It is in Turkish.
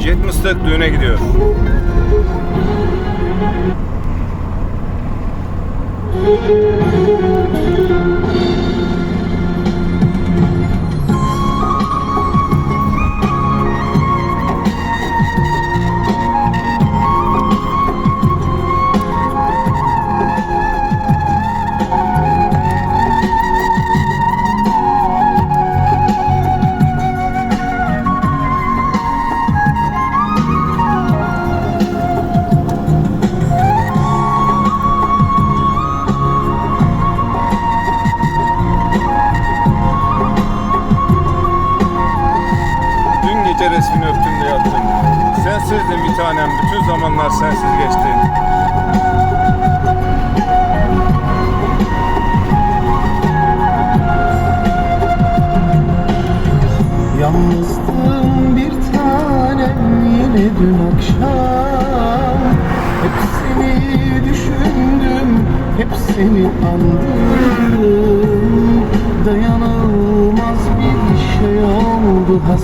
Jet Mıstık düğüne gidiyor. Dün gece resmini öptüm de yattım. Sensizdin bir tanem, bütün zamanlar sensiz geçti. Yalnızdım bir tanem yine dün akşam Hep seni düşündüm, hep seni andım Dayanılmaz bir şey oldu hasret